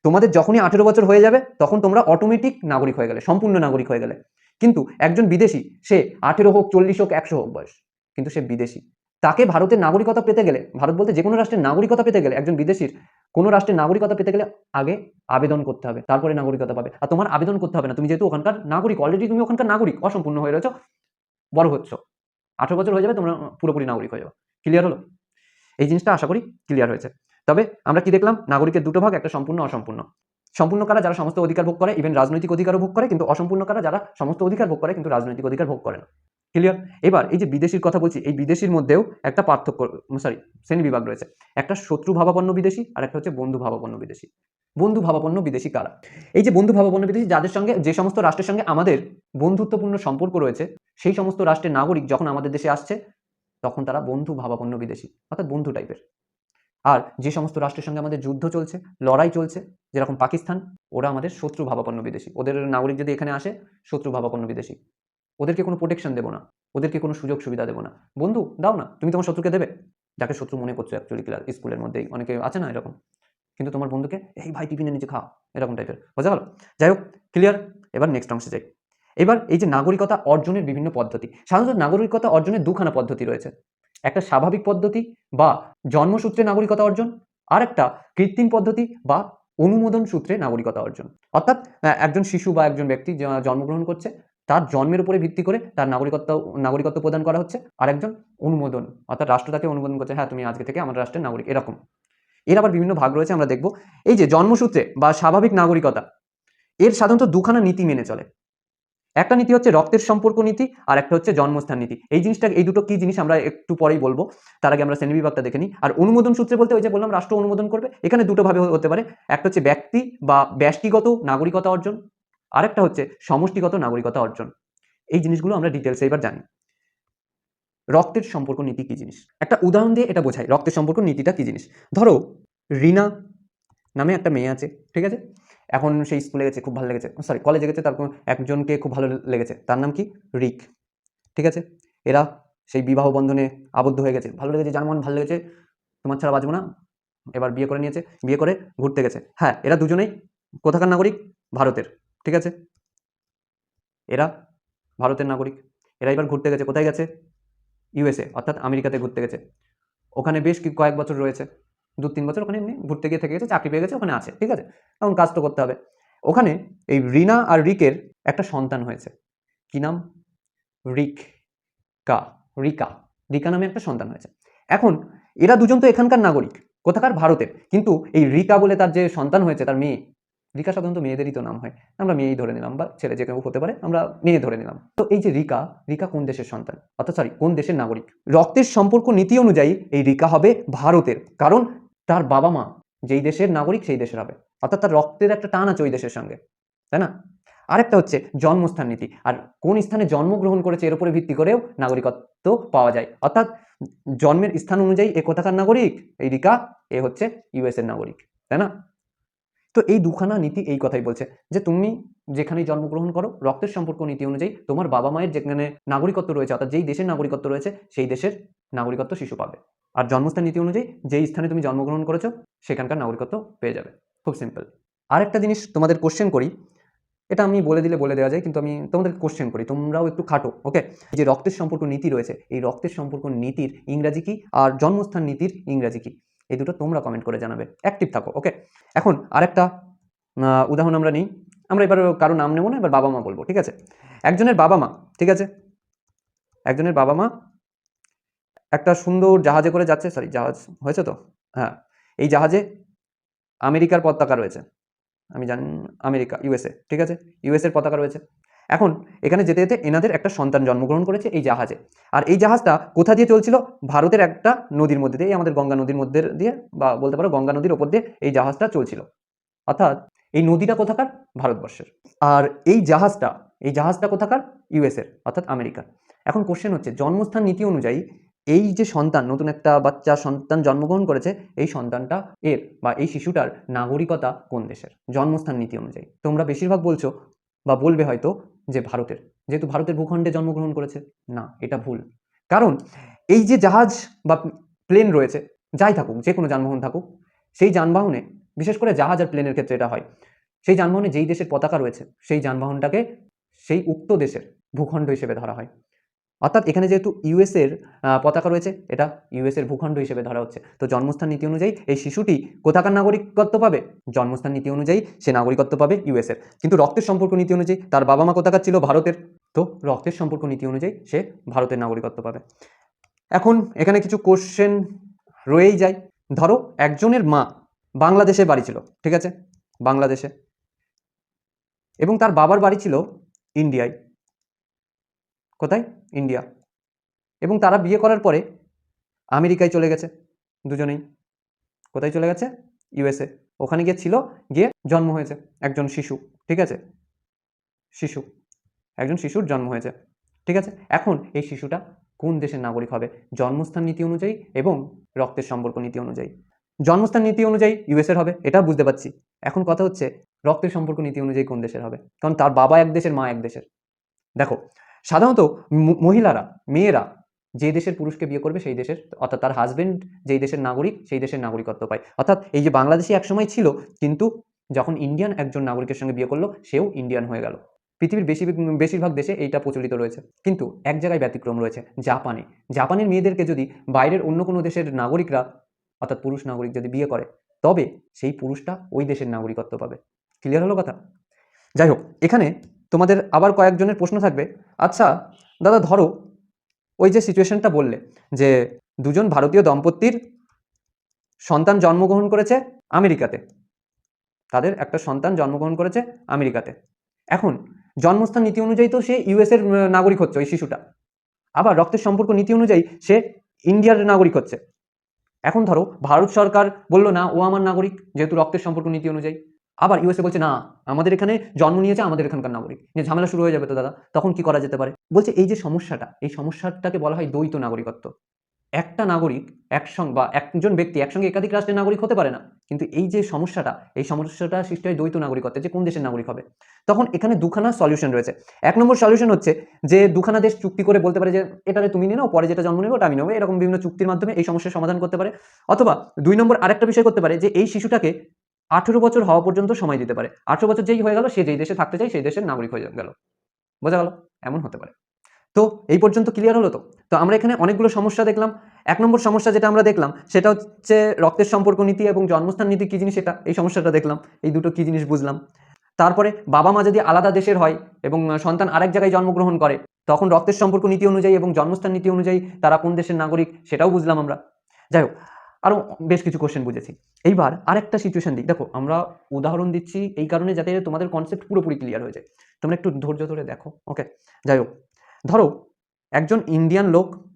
তোমাদের যখনই আঠেরো বছর হয়ে যাবে, তখন তোমরা অটোমেটিক নাগরিক হয়ে গেলে, সম্পূর্ণ নাগরিক হয়ে গেলে। কিন্তু একজন বিদেশি, সে আঠেরো হোক, চল্লিশ হোক, একশো হোক বয়স, কিন্তু সে বিদেশি। তাকে ভারতের নাগরিকতা পেতে গেলে, ভারত বলতে যে কোনো রাষ্ট্রের নাগরিকতা পেতে গেলে, একজন বিদেশির কোনো রাষ্ট্রের নাগরিকতা পেতে গেলে আগে আবেদন করতে হবে, তারপরে নাগরিকতা পাবে। আর তোমার আবেদন করতে হবে না, তুমি যেহেতু ওখানকার নাগরিক অলরেডি তুমি ওখানকার নাগরিক, অসম্পূর্ণ হয়ে রয়েছো, বড় হচ্ছ। আঠেরো বছর হয়ে যাবে, তোমরা পুরোপুরি নাগরিক হয়ে যাবে। ক্লিয়ার হলো? এই জিনিসটা আশা করি ক্লিয়ার হয়েছে। তবে আমরা কি দেখলাম? নাগরিকের দুটো ভাগ, একটা সম্পূর্ণ, অসম্পূর্ণ। সম্পূর্ণ কারা? যারা সমস্ত অধিকার ভোগ করে ইভেন রাজনৈতিক অধিকারও ভোগ করে, কিন্তু অসম্পূর্ণ কারা? যারা সমস্ত অধিকার ভোগ করে, কিন্তু রাজনৈতিক অধিকার ভোগ করে না। ক্লিয়ার এবার এই যে বিদেশির কথা বলছি, এই বিদেশির মধ্যেও একটা পার্থক্য সরি শ্রেণি বিভাগ রয়েছে। একটা শত্রু ভাবাপন্ন বিদেশি আর একটা হচ্ছে বন্ধু ভাবাপন্ন বিদেশি। বন্ধু ভাবাপন্ন বিদেশি কারা? এই যে বন্ধু ভাবাপন্ন বিদেশি, যাদের সঙ্গে, যে সমস্ত রাষ্ট্রের সঙ্গে আমাদের বন্ধুত্বপূর্ণ সম্পর্ক রয়েছে, সেই সমস্ত রাষ্ট্রের নাগরিক যখন আমাদের দেশে আসছে, তখন তারা বন্ধু ভাবাপন্ন বিদেশি, অর্থাৎ বন্ধু টাইপের। আর যে সমস্ত রাষ্ট্রের সঙ্গে আমাদের যুদ্ধ চলছে, লড়াই চলছে, যেরকম পাকিস্তান, ওরা আমাদের শত্রু ভাবাপন্ন বিদেশি। ওদের নাগরিক যদি এখানে আসে, শত্রু ভাবাপন্ন বিদেশি। ওদেরকে কোনো প্রোটেকশন দেবো না। ওদেরকে কোনো সুযোগ সুবিধা দেবো না। বন্ধু, দাও না। তুমি তোমার শত্রুকে দেবে। যাকে শত্রু মনে করছ অ্যাকচুয়ালি ক্লাস স্কুলের মধ্যেই। অনেকে আছে না এরকম। কিন্তু তোমার বন্ধুকে, এই ভাই টিফিনে নিচে খাও। এরকম টাইপের বোঝা গেল যাই হোক ক্লিয়ার এবার নেক্সট অংশে যাই। এবার এই যে নাগরিকতা অর্জনের বিভিন্ন পদ্ধতি। সাধারণত নাগরিকতা অর্জনের দুখানা পদ্ধতি রয়েছে। একটা স্বাভাবিক পদ্ধতি বা জন্মসূত্রে নাগরিকতা অর্জন আর একটা কৃত্রিম পদ্ধতি বা অনুমোদন সূত্রে নাগরিকতা অর্জন। অর্থাৎ একজন শিশু বা একজন ব্যক্তি জন্মগ্রহণ করছে তার জন্মের উপরে ভিত্তি করে তার নাগরিকত্ব নাগরিকত্ব প্রদান করা হচ্ছে। আর একজন অনুমোদন, অর্থাৎ রাষ্ট্র তাকে অনুমোদন করছে হ্যাঁ তুমি আজকে থেকে আমার রাষ্ট্রের নাগরিক, এরকম। এর আবার বিভিন্ন ভাগ রয়েছে, আমরা দেখব। এই যে জন্মসূত্রে বা স্বাভাবিক নাগরিকতা, এর সাধারণত দুখানা নীতি মেনে চলে। একটা নীতি হচ্ছে রক্তের সম্পর্ক নীতি, আর একটা হচ্ছে জন্মস্থান নীতি। এই জিনিসটা, এই দুটো কি জিনিস আমরা একটু পরেই বলব, তার আগে আমরা শ্রেণি বিভাগটা দেখে নিই। আর অনুমোদন সূত্রে বলতে ওই যে বললাম, রাষ্ট্র অনুমোদন করবে, এখানে দুটো ভাবে হতে পারে। একটা হচ্ছে ব্যক্তি বা ব্যষ্টিগত নাগরিকতা অর্জন আরেকটা হচ্ছে সমষ্টিগত নাগরিকতা অর্জন। এই জিনিসগুলো আমরা ডিটেলসে এবার জানি। রক্তের সম্পর্ক নীতি কি জিনিস? একটা উদাহরণ দিয়ে এটা বোঝাই, রক্তের সম্পর্ক নীতিটা কি জিনিস? ধরো, রিনা নামে একটা মেয়ে আছে, ঠিক আছে? এখন সেই স্কুলে গেছে, খুব ভালো লেগেছে সরি কলেজে গেছে, তার কোনো একজনকে খুব ভালো লেগেছে, তার নাম কি? রিক, ঠিক আছে? এরা সেই বিবাহ বন্ধনে আবদ্ধ হয়ে গেছে, ভালো লেগেছে, যার মন ভালো লেগেছে, তোমার ছাড়া বাঁচবো না, এবার বিয়ে করে নিয়েছে, বিয়ে করে ঘুরতে গেছে। হ্যাঁ এরা দুজনেই কোথাকার নাগরিক? ভারতের। ঠিক আছে? এরা ভারতের নাগরিক। এরা এবার ঘুরতে গেছে। কোথায় গেছে? ইউএসএ অর্থাৎ আমেরিকাতে ঘুরতে গেছে। ওখানে বেশ কয়েক বছর রয়েছে। দু তিন বছর ওখানে এমনি ঘুরতে গিয়ে থেকে গেছে, চাকরি পেয়ে গেছে, ওখানে আছে। ঠিক আছে? এখন কাজ তো করতে হবে। ওখানে এই রিনা আর রিকের একটা সন্তান হয়েছে। কি নাম? রিক কা, রিকা। রিকা নামে একটা সন্তান হয়েছে। এখন এরা দুজন তো এখানকার নাগরিক, কোথাকার ভারতের। কিন্তু এই রিকা বলে তার যে সন্তান হয়েছে, তার মেয়ে রিকা সাধারণত মেয়েদেরই তো নাম হয়। আমরা মেয়েই ধরে নিলাম বা ছেলে যে কেউ হতে পারে, আমরা মেয়ে ধরে নিলাম। তো এই যে রিকা রিকা কোন দেশের সন্তান? অর্থাৎ সরি কোন দেশের নাগরিক? রক্তের সম্পর্ক নীতি অনুযায়ী এই রিকা হবে ভারতের। কারণ তার বাবা মা যেই দেশের নাগরিক সেই দেশের হবে। অর্থাৎ তার রক্তের একটা টান আছে ওই দেশের সঙ্গে। তাই না? আরেকটা হচ্ছে জন্মস্থান নীতি। আর কোন স্থানে জন্মগ্রহণ করেছে এর উপরে ভিত্তি করেও নাগরিকত্ব পাওয়া যায়। অর্থাৎ জন্মের স্থান অনুযায়ী এ কোথাকার নাগরিক? এই রিকা, এ হচ্ছে ইউএস এর নাগরিক। তাই না? তো এই দুখানা নীতি এই কথাই বলছে যে তুমি যেখানে জন্মগ্রহণ করো, রক্তের সম্পর্ক নীতি অনুযায়ী তোমার বাবা মায়ের যেখানে নাগরিকত্ব রয়েছে, অর্থাৎ যেই দেশের নাগরিকত্ব রয়েছে, সেই দেশের নাগরিকত্ব শিশু পাবে। আর জন্মস্থান নীতি অনুযায়ী যেই স্থানে তুমি জন্মগ্রহণ করেছ, সেখানকার নাগরিকত্ব পেয়ে যাবে। খুব সিম্পল আরেকটা জিনিস তোমাদের কোশ্চেন করি। এটা আমি বলে দিলে বলে দেওয়া যায়, কিন্তু আমি তোমাদের কোশ্চেন করি। তোমরাও একটু খাটো ওকে যে রক্তের সম্পর্ক নীতি রয়েছে, এই রক্তের সম্পর্ক নীতির ইংরাজি কি? আর জন্মস্থান নীতির ইংরাজি কি? এই দুটো তোমরা কমেন্ট করে জানাবে। অ্যাক্টিভ থাকো ওকে এখন আরেকটা উদাহরণ আমরা নিই। আমরা এবার কারও নাম নেব না, এবার বাবা মা বলব, ঠিক আছে? একজনের বাবা মা, ঠিক আছে? একজনের বাবা মা একটা সুন্দর জাহাজে করে যাচ্ছে সরি জাহাজ হয়েছে তো? হ্যাঁ এই জাহাজে আমেরিকার পতাকা রয়েছে। আমি জানি, আমেরিকা ইউএসএ ঠিক আছে? ইউএসএর পতাকা রয়েছে। এখন এখানে যেতে যেতে এনাদের একটা সন্তান জন্মগ্রহণ করেছে এই জাহাজে। আর এই জাহাজটা কোথা দিয়ে চলছিল? ভারতের একটা নদীর মধ্যে দিয়ে আমাদের গঙ্গা নদীর মধ্যে দিয়ে বা বলতে পারো গঙ্গা নদীর ওপর দিয়ে এই জাহাজটা চলছিল। অর্থাৎ এই নদীটা কোথাকার? ভারতবর্ষের। আর এই জাহাজটা এই জাহাজটা কোথাকার? ইউএসএর অর্থাৎ আমেরিকার। এখন কোশ্চেন হচ্ছে, জন্মস্থান নীতি অনুযায়ী এই যে সন্তান, নতুন একটা বাচ্চা সন্তান জন্মগ্রহণ করেছে, এই সন্তানটা এর বা এই শিশুটার নাগরিকতা কোন দেশের? জন্মস্থান নীতি অনুযায়ী। তোমরা বেশিরভাগ বলছো বা বলবে হয়তো যে ভারতের। যেহেতু ভারতের ভূখণ্ডে জন্মগ্রহণ করেছে, না, এটা ভুল। কারণ এই যে জাহাজ বা প্লেন রয়েছে, যাই থাকুক, যে কোনো যানবাহন থাকুক, সেই যানবাহনে, বিশেষ করে জাহাজ আর প্লেনের ক্ষেত্রে এটা হয়, সেই যানবাহনে যেই দেশের পতাকা রয়েছে, সেই যানবাহনটাকে সেই উক্ত দেশের ভূখণ্ড হিসেবে ধরা হয়। অর্থাৎ এখানে যেহেতু ইউএসের পতাকা রয়েছে, এটা ইউএসের ভূখণ্ড হিসেবে ধরা হচ্ছে। তো জন্মস্থান নীতি অনুযায়ী এই শিশুটি কোথাকার নাগরিকত্ব পাবে? জন্মস্থান নীতি অনুযায়ী সে নাগরিকত্ব পাবে ইউএসের কিন্তু রক্তের সম্পর্ক নীতি অনুযায়ী তার বাবা মা কোথাকার ছিল? ভারতের। তো রক্তের সম্পর্ক নীতি অনুযায়ী সে ভারতের নাগরিকত্ব পাবে। এখন এখানে কিছু কোশ্চেন রয়েই যায়। ধরো একজনের মা বাংলাদেশে বাড়ি ছিল, ঠিক আছে? বাংলাদেশে। এবং তার বাবার বাড়ি ছিল ইন্ডিয়ায় কোথায়? ইন্ডিয়া এবং তারা বিয়ে করার পরে আমেরিকায় চলে গেছে দুজনেই। কোথায় চলে গেছে? ইউএসএ ওখানে গিয়ে ছিল, গিয়ে জন্ম হয়েছে একজন শিশু, ঠিক আছে? শিশু। একজন শিশুর জন্ম হয়েছে, ঠিক আছে? এখন এই শিশুটা কোন দেশের নাগরিক হবে? জন্মস্থান নীতি অনুযায়ী এবং রক্তের সম্পর্ক নীতি অনুযায়ী। জন্মস্থান নীতি অনুযায়ী ইউএসের হবে, এটা বুঝতে পারছি। এখন কথা হচ্ছে, রক্তের সম্পর্ক নীতি অনুযায়ী কোন দেশের হবে? কারণ তার বাবা এক দেশের, মা এক দেশের। দেখো সাধারণত মহিলারা, মেয়েরা যে দেশের পুরুষকে বিয়ে করবে সেই দেশের, অর্থাৎ তার হাজবেন্ড যেই দেশের নাগরিক সেই দেশের নাগরিকত্ব পায়। অর্থাৎ এই যে বাংলাদেশি একসময় ছিল, কিন্তু যখন ইন্ডিয়ান একজন নাগরিকের সঙ্গে বিয়ে করল, সেও ইন্ডিয়ান হয়ে গেল। পৃথিবীর বেশি বেশিরভাগ দেশে এইটা প্রচলিত রয়েছে। কিন্তু এক জায়গায় ব্যতিক্রম রয়েছে, জাপানে। জাপানের মেয়েদেরকে যদি বাইরের অন্য কোনো দেশের নাগরিকরা, অর্থাৎ পুরুষ নাগরিক যদি বিয়ে করে, তবে সেই পুরুষটা ওই দেশের নাগরিকত্ব পাবে। ক্লিয়ার হলো কথা? যাই হোক, এখানে তোমাদের আবার কয়েকজনের প্রশ্ন থাকবে। আচ্ছা দাদা ধরো, ওই যে সিচুয়েশনটা বললে যে দুজন ভারতীয় দম্পতির সন্তান জন্মগ্রহণ করেছে আমেরিকাতে। তাদের একটা সন্তান জন্মগ্রহণ করেছে আমেরিকাতে। এখন, জন্মস্থান নীতি অনুযায়ী তো সে ইউএসের নাগরিক হচ্ছে ওই শিশুটা। আবার রক্তের সম্পর্ক নীতি অনুযায়ী সে ইন্ডিয়ার নাগরিক হচ্ছে। এখন ধরো, ভারত সরকার বলল, না, ও আমার নাগরিক, যেহেতু রক্তের সম্পর্ক নীতি অনুযায়ী। আবার ইউএসএ বলছে, না, আমাদের এখানে জন্ম নিয়েছে আমাদের এখানকার নাগরিক। যে ঝামেলা শুরু হয়ে যাবে তো দাদা, তখন কি করা যেতে পারে? বলছে, এই যে সমস্যাটা, এই সমস্যাটাকে বলা হয় দ্বৈত নাগরিকত্ব। একটা নাগরিক একসঙ্গে, বা একজন ব্যক্তি একসঙ্গে একাধিক রাষ্ট্রের নাগরিক হতে পারে না। কিন্তু এই যে সমস্যাটা, এই সমস্যাটা সৃষ্টি হয় দ্বৈত নাগরিকত্বে যে কোন দেশের নাগরিক হবে? তখন এখানে দুখানা সলিউশন রয়েছে। এক নম্বর সলিউশন হচ্ছে যে, দুখানা দেশ চুক্তি করে বলতে পারে যে এটারে তুমি নিয়ে নাও, পরে যেটা জন্ম নেবে, ওটা আমি নেব। এরকম বিভিন্ন চুক্তির মাধ্যমে এই সমস্যার সমাধান করতে পারে। অথবা দুই নম্বর আরেকটা বিষয় করতে পারে যে, এই শিশুটাকে আঠেরো বছর হওয়া পর্যন্ত সময় দিতে পারে। আঠেরো বছর যেই হয়ে গেল, সে যেই দেশে থাকতে চায়, সেই দেশের নাগরিক হয়ে গেল। বোঝা গেল? এমন হতে পারে। তো এই পর্যন্ত ক্লিয়ার হলো তো? তো আমরা এখানে অনেকগুলো সমস্যা দেখলাম। এক নম্বর সমস্যা যেটা আমরা দেখলাম, সেটা হচ্ছে রক্তের সম্পর্ক নীতি এবং জন্মস্থান নীতি কী জিনিস এটা এই সমস্যাটা দেখলাম। এই দুটো কী জিনিস বুঝলাম। তারপরে বাবা মা যদি আলাদা দেশের হয় এবং সন্তান আরেক জায়গায় জন্মগ্রহণ করে, তখন রক্তের সম্পর্ক নীতি অনুযায়ী এবং জন্মস্থান নীতি অনুযায়ী তারা কোন দেশের নাগরিক সেটাও বুঝলাম আমরা। যাই হোক আরও বেশ কিছু কোশ্চেন বুঝেছি। এইবার আরেকটা সিচুয়েশন দিই। দেখো, আমরা উদাহরণ দিচ্ছি এই কারণে যাতে তোমাদের কনসেপ্ট পুরোপুরি ক্লিয়ার হয়ে যায়। তোমরা একটু ধৈর্য ধরে দেখো ওকে যাই হোক, ধরো, একজন ইন্ডিয়ান লোক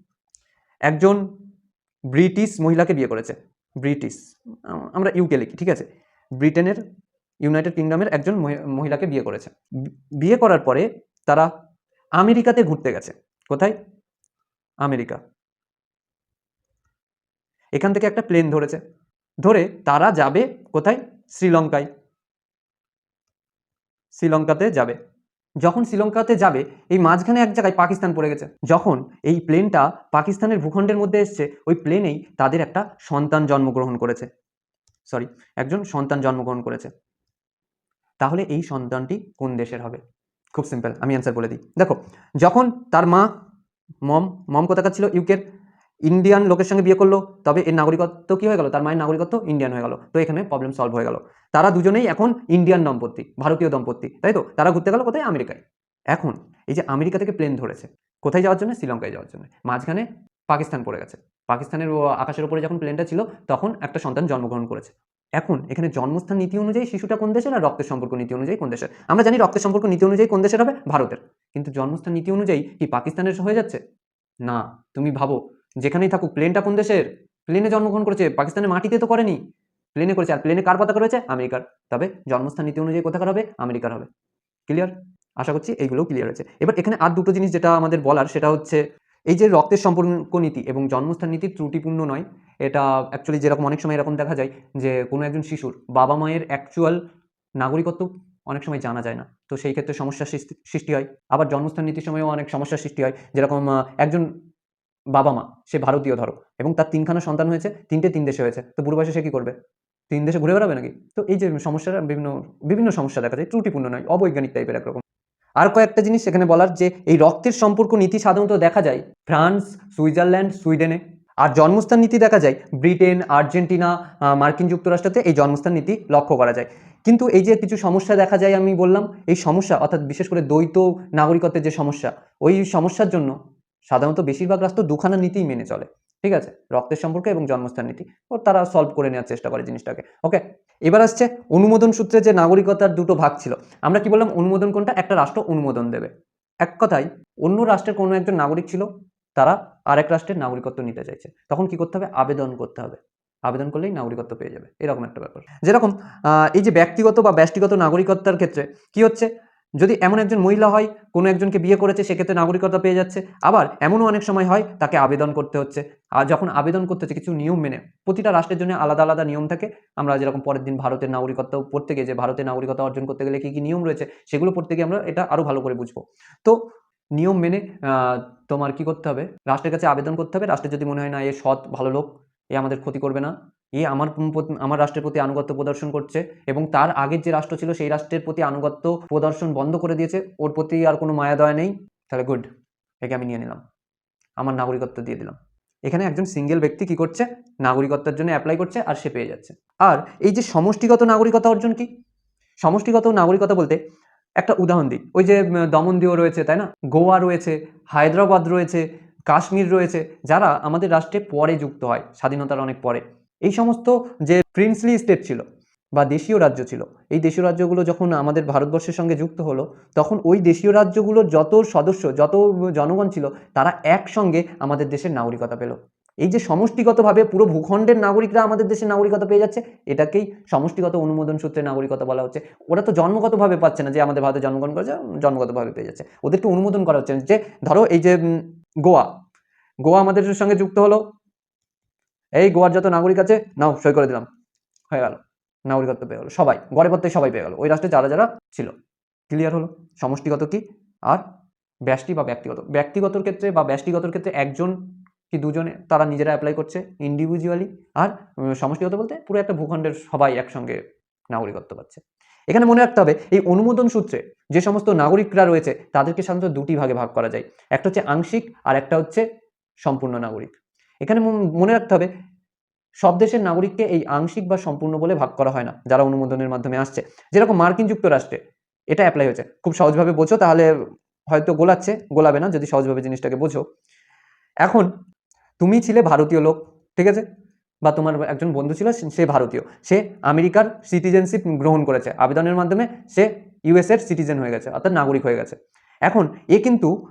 একজন ব্রিটিশ মহিলাকে বিয়ে করেছে। ব্রিটিশ আমরা ইউকে লিখি, ঠিক আছে? ব্রিটেনের ইউনাইটেড কিংডমের একজন মহি- মহিলাকে বিয়ে করেছে। বিয়ে করার পরে তারা আমেরিকাতে ঘুরতে গেছে। কোথায়? আমেরিকা। এখান থেকে একটা প্লেন ধরেছে। ধরে তারা যাবে কোথায়? শ্রীলঙ্কায়। শ্রীলঙ্কাতে যাবে। যখন শ্রীলঙ্কাতে যাবে, এই মাঝখানে এক জায়গায় পাকিস্তান পড়ে গেছে। যখন এই প্লেনটা পাকিস্তানের ভূখণ্ডের মধ্যে এসছে, ওই প্লেনেই তাদের একটা সন্তান জন্মগ্রহণ করেছে। সরি একজন সন্তান জন্মগ্রহণ করেছে। তাহলে এই সন্তানটি কোন দেশের হবে? খুব সিম্পল আমি অ্যান্সার বলে দিই। দেখো, যখন তার মা, মম মম কোথাকার ছিল? ইউকের ইন্ডিয়ান লোকের সঙ্গে বিয়ে করল, তবে এর নাগরিকত্ব কি হয়ে গেল? তার মায়ের নাগরিকত্ব ইন্ডিয়ান হয়ে গেল। তো এখানে প্রবলেম সলভ হয়ে গেল। তারা দুজনেই এখন ইন্ডিয়ান দম্পতি, ভারতীয় দম্পতি, তাই তো? তারা ঘুরতে গেল কোথায়? আমেরিকায়। এখন এই যে আমেরিকা থেকে প্লেন ধরেছে, কোথায় যাওয়ার জন্য? শ্রীলঙ্কায় যাওয়ার জন্য। মাঝখানে পাকিস্তান পড়ে গেছে। পাকিস্তানের আকাশের উপরে যখন প্লেনটা ছিল, তখন একটা সন্তান জন্মগ্রহণ করেছে। এখন এখানে জন্মস্থান নীতি অনুযায়ী শিশুটা কোন দেশের আর রক্তের সম্পর্ক নীতি অনুযায়ী কোন দেশের? আমরা জানি রক্তের সম্পর্ক নীতি অনুযায়ী কোন দেশের হবে? ভারতের। কিন্তু জন্মস্থান নীতি অনুযায়ী কি পাকিস্তানের হয়ে যাচ্ছে? না। তুমি ভাবো যেখানেই থাকুক প্লেনটা কোন দেশের? প্লেনে জন্মগ্রহণ করেছে, পাকিস্তানের মাটিতে তো করেনি। প্লেনে করেছে, আর প্লেনে কার পতাকা রয়েছে? আমেরিকার। তবে জন্মস্থান, নীতি অনুযায়ী কোথাকার হবে? আমেরিকার হবে। ক্লিয়ার আশা করছি এইগুলোও ক্লিয়ার হয়েছে। এবার এখানে আর দুটো জিনিস যেটা আমাদের বলার, সেটা হচ্ছে এই যে রক্তের সম্পর্ক নীতি এবং জন্মস্থান নীতি ত্রুটিপূর্ণ নয়, এটা অ্যাকচুয়ালি যেরকম অনেক সময় এরকম দেখা যায় যে কোনো একজন শিশুর বাবা মায়ের অ্যাকচুয়াল নাগরিকত্ব অনেক সময় জানা যায় না। তো সেই ক্ষেত্রে সমস্যার সৃষ্টি সৃষ্টি হয়। আবার জন্মস্থান নীতির সময়ও অনেক সমস্যার সৃষ্টি হয়। যেরকম একজন বাবা মা, সে ভারতীয় ধরো, এবং তার তিনখানা সন্তান হয়েছে, তিনটে তিন দেশে হয়েছে, তো বুড়ো বয়সে সে কী করবে? তিন দেশে ঘুরে বেড়াবে নাকি? তো এই যে সমস্যাটা বিভিন্ন বিভিন্ন সমস্যা দেখা যায়, ত্রুটিপূর্ণ নয়, অবৈজ্ঞানিক টাইপের একরকম আর কয়েকটা জিনিস সেখানে বলার যে এই রক্তের সম্পর্ক নীতি সাধারণত দেখা যায় ফ্রান্স, সুইজারল্যান্ড, সুইডেনে। আর জন্মস্থান নীতি দেখা যায় ব্রিটেন, আর্জেন্টিনা মার্কিন যুক্তরাষ্ট্রতে এই জন্মস্থান নীতি লক্ষ্য করা যায়। কিন্তু এই যে কিছু সমস্যা দেখা যায় আমি বললাম, এই সমস্যা, অর্থাৎ বিশেষ করে দ্বৈত নাগরিকত্বের যে সমস্যা, ওই সমস্যার জন্য সাধারণত বেশিরভাগ রাষ্ট্র দুখানা নীতিই মেনে চলে, ঠিক আছে? রক্তের সম্পর্কে এবং জন্মস্থান নীতি। ও তারা সলভ করে নেওয়ার চেষ্টা করে জিনিসটাকে। ওকে এবার আসছে অনুমোদন সূত্রে যে নাগরিকতার দুটো ভাগ ছিল। আমরা কি বললাম? অনুমোদন কোনটা? একটা রাষ্ট্র অনুমোদন দেবে। এক কথায়, অন্য রাষ্ট্রের কোনো একজন নাগরিক ছিল, তারা আরেক রাষ্ট্রের নাগরিকত্ব নিতে চাইছে। তখন কি করতে হবে? আবেদন করতে হবে। আবেদন করলেই নাগরিকত্ব পেয়ে যাবে। এরকম একটা ব্যাপার। যেরকম এই যে ব্যক্তিগত বা ব্যষ্টিগত নাগরিকত্বের ক্ষেত্রে কি হচ্ছে? যদি এমন একজন মহিলা হয়, কোনো একজনকে বিয়ে করেছে, সেক্ষেত্রে নাগরিকতা পেয়ে যাচ্ছে। আবার এমনও অনেক সময় হয়, তাকে আবেদন করতে হচ্ছে। আর যখন আবেদন করতে হচ্ছে, কিছু নিয়ম মেনে। প্রতিটা রাষ্ট্রের জন্য আলাদা আলাদা নিয়ম থাকে। আমরা যেরকম পরের দিন ভারতের নাগরিকত্ব পড়তে গিয়ে যে ভারতের নাগরিকতা অর্জন করতে গেলে কী কী নিয়ম রয়েছে, সেগুলো পড়তে গিয়ে আমরা এটা আরও ভালো করে বুঝব। তো নিয়ম মেনে তোমার কি করতে হবে? রাষ্ট্রের কাছে আবেদন করতে হবে। রাষ্ট্রের যদি মনে হয়, না, এ সৎ, ভালো লোক, এ আমাদের ক্ষতি করবে না। এ আমার আমার রাষ্ট্রের প্রতি আনুগত্য প্রদর্শন করছে এবং তার আগের যে রাষ্ট্র ছিল সেই রাষ্ট্রের প্রতি আনুগত্য প্রদর্শন বন্ধ করে দিয়েছে। ওর প্রতি আর কোনো মায়া দয়া নেই। তাহলে গুড একে আমি নিয়ে নিলাম। আমার নাগরিকত্ব দিয়ে দিলাম। এখানে একজন সিঙ্গেল ব্যক্তি কি করছে? নাগরিকত্বের জন্য অ্যাপ্লাই করছে আর সে পেয়ে যাচ্ছে। আর এই যে সমষ্টিগত নাগরিকতা অর্জন কি? সমষ্টিগত নাগরিকতা বলতে একটা উদাহরণ দিই। ওই যে দমনদিও রয়েছে, তাই না? গোয়া রয়েছে, হায়দ্রাবাদ রয়েছে, কাশ্মীর রয়েছে, যারা আমাদের রাষ্ট্রে পরে যুক্ত হয়, স্বাধীনতার অনেক পরে। এই সমস্ত যে প্রিন্সলি স্টেট ছিল বা দেশীয় রাজ্য ছিল, এই দেশীয় রাজ্যগুলো যখন আমাদের ভারতবর্ষের সঙ্গে যুক্ত হলো, তখন ওই দেশীয় রাজ্যগুলোর যত সদস্য, যত জনগণ ছিল, তারা একসঙ্গে আমাদের দেশের নাগরিকতা পেল। এই যে সমষ্টিগতভাবে পুরো ভূখণ্ডের নাগরিকরা আমাদের দেশের নাগরিকতা পেয়ে যাচ্ছে, এটাকেই সমষ্টিগত অনুমোদন সূত্রে নাগরিকতা বলা হচ্ছে। ওরা তো জন্মগতভাবে পাচ্ছে না যে আমাদের ভারতে জন্মগ্রহণ করেছে, জন্মগতভাবে পেয়ে যাচ্ছে। ওদেরকে অনুমোদন করা হচ্ছে যে, ধরো এই যে গোয়া। গোয়া আমাদের সঙ্গে যুক্ত হলো এই গোয়ার যত নাগরিক আছে, নাও, সই করে দিলাম। হয়ে গেল। নাগরিকত্ব পেয়ে গেলো। সবাই, গড়ে পড়তে সবাই পেয়ে গেলো। ওই রাষ্ট্রে যারা যারা ছিল। ক্লিয়ার হলো? সমষ্টিগত কি? আর ব্যষ্টি বা ব্যক্তিগত? ব্যক্তিগতর ক্ষেত্রে বা ব্যষ্টিগতর ক্ষেত্রে একজন কি দুজনে, তারা নিজেরা অ্যাপ্লাই করছে ইন্ডিভিজুয়ালি আর সমষ্টিগত বলতে পুরো একটা ভূখণ্ডের সবাই একসঙ্গে নাগরিকত্ব পাচ্ছে। এখানে মনে রাখতে হবে, এই অনুমোদন সূত্রে যে সমস্ত নাগরিকরা রয়েছে, তাদেরকে সাধারণত দুটি ভাগে ভাগ করা যায়। একটা হচ্ছে আংশিক, আর একটা হচ্ছে সম্পূর্ণ নাগরিক। এখানে মন- রাখতে হবে, সব দেশের নাগরিককে এই আংশিক বা সম্পূর্ণ বলে ভাগ করা হয় না, যারা অনুমোদনের মাধ্যমে আসছে। যেরকম মার্কিন যুক্তরাষ্ট্রে এটা অ্যাপ্লাই হয়েছে। খুব সহজভাবে বোঝো, তাহলে হয়তো গোলাচ্ছে, গোলাবে না, যদি সহজভাবে জিনিসটাকে বোঝো। এখন, তুমি ছিলে ভারতীয় লোক, ঠিক আছে? বা তোমার একজন বন্ধু ছিল, সে ভারতীয়। সে আমেরিকার সিটিজেনশিপ গ্রহণ করেছে। আবেদনের মাধ্যমে সে ইউএসএর সিটিজেন হয়ে গেছে, অর্থাৎ নাগরিক হয়ে গেছে। এখন, এ কিন্তু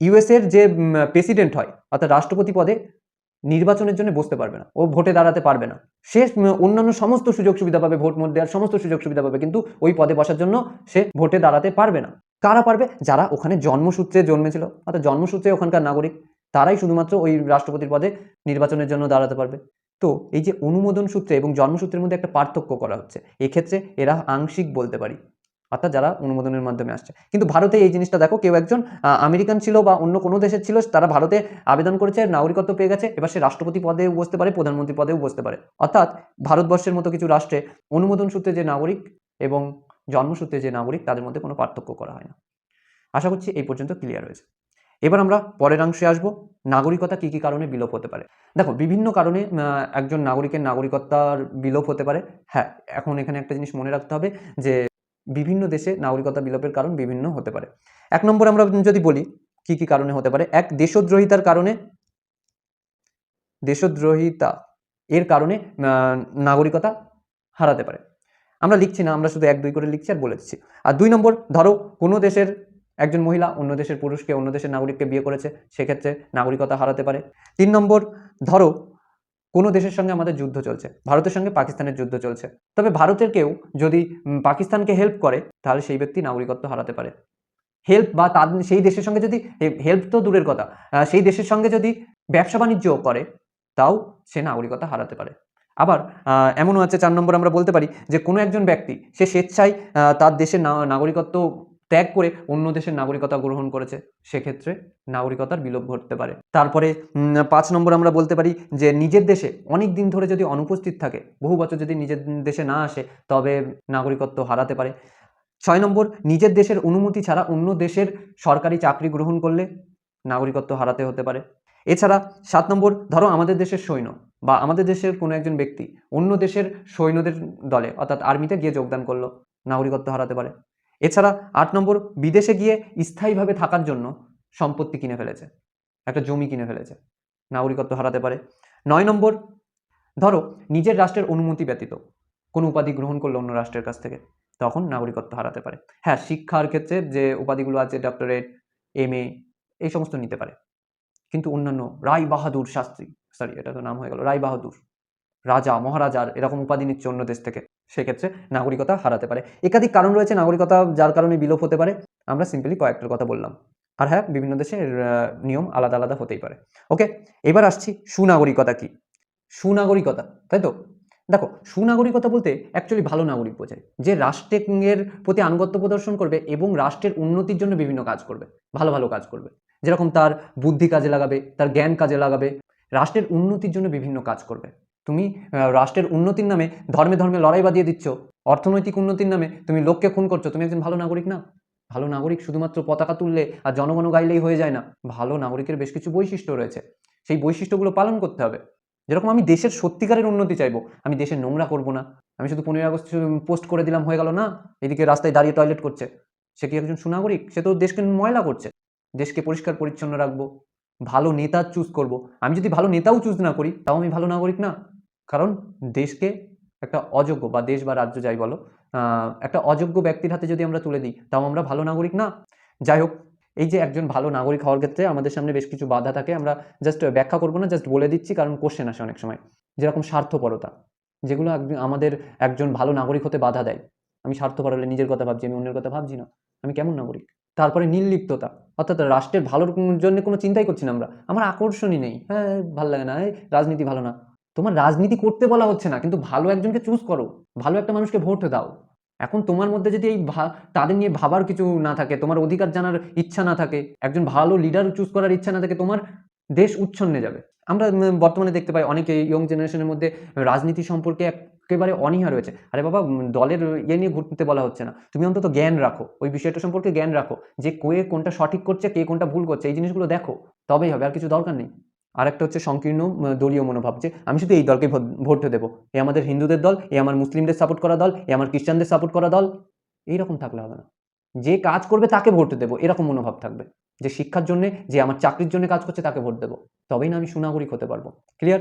ইউএসএর যে প্রেসিডেন্ট হয়, অর্থাৎ রাষ্ট্রপতি পদে নির্বাচনের জন্য বসতে পারবে না। ও ভোটে দাঁড়াতে পারবে না। সে অন্যান্য সমস্ত সুযোগ সুবিধা পাবে, ভোট মত দেওয়ার সমস্ত সুযোগ সুবিধা পাবে, কিন্তু ওই পদে বসার জন্য সে ভোটে দাঁড়াতে পারবে না। কারা পারবে? যারা ওখানে জন্মসূত্রে জন্মেছিল। অর্থাৎ জন্মসূত্রে ওখানকার নাগরিক, তারাই শুধুমাত্র ওই রাষ্ট্রপতির পদে নির্বাচনের জন্য দাঁড়াতে পারবে। তো এই যে অনুমোদন সূত্রে এবং জন্মসূত্রের মধ্যে একটা পার্থক্য করা হচ্ছে। এক্ষেত্রে এরা আংশিক বলতে পারি। অর্থাৎ যারা অনুমোদনের মাধ্যমে আসছে। কিন্তু ভারতে এই জিনিসটা দেখো, কেউ একজন আমেরিকান ছিল বা অন্য কোনো দেশের ছিল, তারা ভারতে আবেদন করেছে, নাগরিকত্ব পেয়ে গেছে, এবার সে রাষ্ট্রপতি পদেও বসতে পারে, প্রধানমন্ত্রী পদেও বসতে পারে। অর্থাৎ ভারতবর্ষের মতো কিছু রাষ্ট্রে অনুমোদন সূত্রে যে নাগরিক এবং জন্মসূত্রে যে নাগরিক, তাদের মধ্যে কোনো পার্থক্য করা হয় না। আশা করছি এই পর্যন্ত ক্লিয়ার হয়েছে। এবার আমরা পরের অংশে আসব, নাগরিকতা কী কী কারণে বিলোপ হতে পারে। দেখো, বিভিন্ন কারণে একজন নাগরিকের নাগরিকতার বিলোপ হতে পারে। হ্যাঁ এখন এখানে একটা জিনিস মনে রাখতে হবে যে বিভিন্ন দেশে নাগরিকতা বিলোপের কারণ বিভিন্ন হতে পারে। এক নম্বর আমরা যদি বলি, কি কি কারণে হতে পারে? এক, দেশদ্রোহিতার কারণে, দেশদ্রোহিতা, এর কারণে নাগরিকতা হারাতে পারে। আমরা লিখছি না, আমরা শুধু এক, দুই করে লিখছি আর বলে দিচ্ছি। আর দুই নম্বর, ধরো কোনো দেশের একজন মহিলা অন্য দেশের পুরুষকে, অন্য দেশের নাগরিককে বিয়ে করেছে, সেক্ষেত্রে নাগরিকতা হারাতে পারে। তিন নম্বর, ধরো কোনো দেশের সঙ্গে আমাদের যুদ্ধ চলছে, ভারতের সঙ্গে পাকিস্তানের যুদ্ধ চলছে। তবে ভারতের কেউ যদি পাকিস্তানকে হেল্প করে, তাহলে সেই ব্যক্তি নাগরিকত্ব হারাতে পারে। হেল্প বা তার, সেই দেশের সঙ্গে যদি হেল্প তো দূরের কথা সেই দেশের সঙ্গে যদি ব্যবসা বাণিজ্য করে, তাও সে নাগরিকতা হারাতে পারে। আবার এমনও আছে, চার নম্বর আমরা বলতে পারি যে কোনো একজন ব্যক্তি, সে স্বেচ্ছায় তার দেশের নাগরিকত্ব ত্যাগ করে অন্য দেশের নাগরিকতা গ্রহণ করেছে, সেক্ষেত্রে নাগরিকতার বিলোপ ঘটতে পারে। তারপরে পাঁচ নম্বর আমরা বলতে পারি যে নিজের দেশে অনেক দিন ধরে যদি অনুপস্থিত থাকে, বহু বছর যদি নিজের দেশে না আসে, তবে নাগরিকত্ব হারাতে পারে। ছয় নম্বর, নিজের দেশের অনুমতি ছাড়া অন্য দেশের সরকারি চাকরি গ্রহণ করলে নাগরিকত্ব হারাতে হতে পারে। এছাড়া সাত নম্বর, ধরো আমাদের দেশের সৈন্য বা আমাদের দেশের কোনো একজন ব্যক্তি অন্য দেশের সৈন্যদের দলে, অর্থাৎ আর্মিতে গিয়ে যোগদান করল, নাগরিকত্ব হারাতে পারে। এছাড়া আট নম্বর, বিদেশে গিয়ে স্থায়ীভাবে থাকার জন্য সম্পত্তি কিনে ফেলেছে। একটা জমি কিনে ফেলেছে। নাগরিকত্ব হারাতে পারে। নয় নম্বর, ধরো নিজের রাষ্ট্রের অনুমতি ব্যতীত কোনো উপাধি গ্রহণ করল অন্য রাষ্ট্রের কাছ থেকে, তখন নাগরিকত্ব হারাতে পারে। হ্যাঁ শিক্ষার ক্ষেত্রে যে উপাধিগুলো আছে ডক্টরেট এম এ এই সমস্ত নিতে পারে। কিন্তু অন্যান্য রায় বাহাদুর শাস্ত্রী সরি এটা তো নাম হয়ে গেল রায় বাহাদুর রাজা, মহারাজার এরকম উপাধি নিচ্ছে অন্য দেশ থেকে, সেক্ষেত্রে নাগরিকতা হারাতে পারে। একাধিক কারণ রয়েছে নাগরিকতা, যার কারণে বিলোপ হতে পারে। আমরা সিম্পলি কয়েকটার কথা বললাম। আর হ্যাঁ বিভিন্ন দেশের নিয়ম আলাদা আলাদা হতেই পারে। ওকে এবার আসছি সুনাগরিকতা কি? সুনাগরিকতা, তাই তো? দেখো, সুনাগরিকতা বলতে অ্যাকচুয়ালি ভালো নাগরিক বোঝায়, যে রাষ্ট্রের প্রতি আনুগত্য প্রদর্শন করবে এবং রাষ্ট্রের উন্নতির জন্য বিভিন্ন কাজ করবে, ভালো ভালো কাজ করবে। যেরকম তার বুদ্ধি কাজে লাগাবে, তার জ্ঞান কাজে লাগাবে, রাষ্ট্রের উন্নতির জন্য বিভিন্ন কাজ করবে। তুমি রাষ্ট্রের উন্নতির নামে ধর্মে ধর্মে লড়াই বাদিয়ে দিচ্ছ, অর্থনৈতিক উন্নতির নামে তুমি লোককে খুন করছ, তুমি একজন ভালো নাগরিক না? ভালো নাগরিক শুধুমাত্র পতাকা তুললে আর জনগণ গাইলেই হয়ে যায় না। ভালো নাগরিকের বেশ কিছু বৈশিষ্ট্য রয়েছে। সেই বৈশিষ্ট্যগুলো পালন করতে হবে। যেরকম আমি দেশের সত্যিকারের উন্নতি চাইব, আমি দেশের নোংরা করব না। আমি শুধু পনেরোই আগস্ট পোস্ট করে দিলাম হয়ে গেল না, এদিকে রাস্তায় দাঁড়িয়ে টয়লেট করছে। সে কি একজন সুনাগরিক? সে তো দেশকে ময়লা করছে। দেশকে পরিষ্কার পরিচ্ছন্ন রাখব। ভালো নেতা চুজ করব। আমি যদি ভালো নেতাও চুজ না করি, তাও আমি ভালো নাগরিক না? কারণ দেশকে একটা অযোগ্য বা দেশ বা রাজ্য যাই বলো একটা অযোগ্য ব্যক্তির হাতে যদি আমরা তুলে দিই তাও আমরা ভালো নাগরিক না? যাই হোক, এই যে একজন ভালো নাগরিক হওয়ার ক্ষেত্রে আমাদের সামনে বেশ কিছু বাধা থাকে, আমরা জাস্ট ব্যাখ্যা করব না জাস্ট বলে দিচ্ছি, কারণ কোশ্চেন আসে অনেক সময়। যেরকম স্বার্থপরতা, যেগুলো আমাদের একজন ভালো নাগরিক হতে বাধা দেয়। আমি স্বার্থপর হলে নিজের কথা ভাবছি, আমি অন্যের কথা ভাবছি না। আমি কেমন নাগরিক? তারপরে নির্লিপ্ততা, অর্থাৎ রাষ্ট্রের ভালোর জন্য কোনো চিন্তাই করছি না আমরা। আমার আকর্ষণই নেই। হ্যাঁ ভালো লাগে না রাজনীতি ভালো না। তোমার রাজনীতি করতে বলা হচ্ছে না, কিন্তু ভালো একজনকে চুজ করো, ভালো একটা মানুষকে ভোট দাও। এখন তোমার মধ্যে যদি এই তাদের নিয়ে ভাবার কিছু না থাকে, তোমার অধিকার জানার ইচ্ছা না থাকে, একজন ভালো লিডার চুজ করার ইচ্ছা না থাকে, তোমার দেশ উচ্ছন্নে যাবে। আমরা বর্তমানে দেখতে পাই অনেকে ইয়ং জেনারেশনের মধ্যে রাজনীতি সম্পর্কে একেবারে অনীহা রয়েছে। আরে বাবা দলের ইয়ে নিয়ে ঘুরতে বলা হচ্ছে না। তুমি অন্তত জ্ঞান রাখো, ওই বিষয়টা সম্পর্কে জ্ঞান রাখো, যে কে কোনটা সঠিক করছে, কে কোনটা ভুল করছে, এই জিনিসগুলো দেখো, তবেই হবে, আর কিছু দরকার নেই। আরেকটা হচ্ছে সংকীর্ণ দলীয় মনোভাব যে আমি শুধু এই দলকে ভোট- দেবো। এ আমাদের হিন্দুদের দল, এ আমার মুসলিমদের সাপোর্ট করা দল, এ আমার খ্রিস্টানদের সাপোর্ট করা দল, এইরকম থাকলে হবে না। যে কাজ করবে তাকে ভোট দেবো, এরকম মনোভাব থাকবে। যে শিক্ষার জন্য, যে আমার চাকরির জন্য কাজ করছে তাকে ভোট দেবো। তবেই না আমি সুনাগরিক হতে পারব। ক্লিয়ার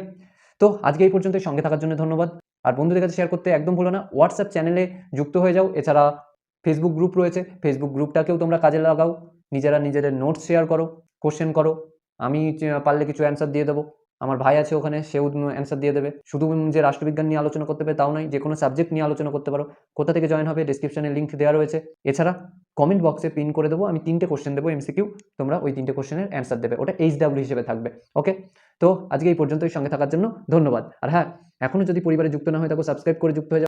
তো আজকে এই পর্যন্ত সঙ্গে থাকার জন্য ধন্যবাদ। আর বন্ধুদের কাছে শেয়ার করতে একদম ভুলো না হোয়াটসঅ্যাপ চ্যানেলে যুক্ত হয়ে যাও। এছাড়া ফেসবুক গ্রুপ রয়েছে। ফেসবুক গ্রুপটাকেও তোমরা কাজে লাগাও। নিজেরা নিজেদের নোটস শেয়ার করো কোশ্চেন করো। আমি পারলে কিছু অ্যান্সার দিয়ে দেবো। আমার ভাই আছে ওখানে, সেও অ্যান্সার দিয়ে দেবে। শুধু যে রাষ্ট্রবিজ্ঞান নিয়ে আলোচনা করতে পারে তাও নয়, যে কোনো সাবজেক্ট নিয়ে আলোচনা করতে পারো। কোথা থেকে জয়েন হবে ডিসক্রিপশনে লিঙ্ক দেওয়া রয়েছে। এছাড়া কমেন্ট বক্সে পিন করে দেবো, আমি তিনটে কোশ্চেন দেবো এমসিকিউ তোমরা ওই তিনটে কোশ্চেনের অ্যান্সার দেবে। ওটা এইচ ডাব্লিউ হিসেবে থাকবে। ওকে তো আজকে এই পর্যন্তই সঙ্গে থাকার জন্য ধন্যবাদ। আর হ্যাঁ এখনও যদি পরিবারে যুক্ত না হয়ে থাকো সাবস্ক্রাইব করে যুক্ত হয়ে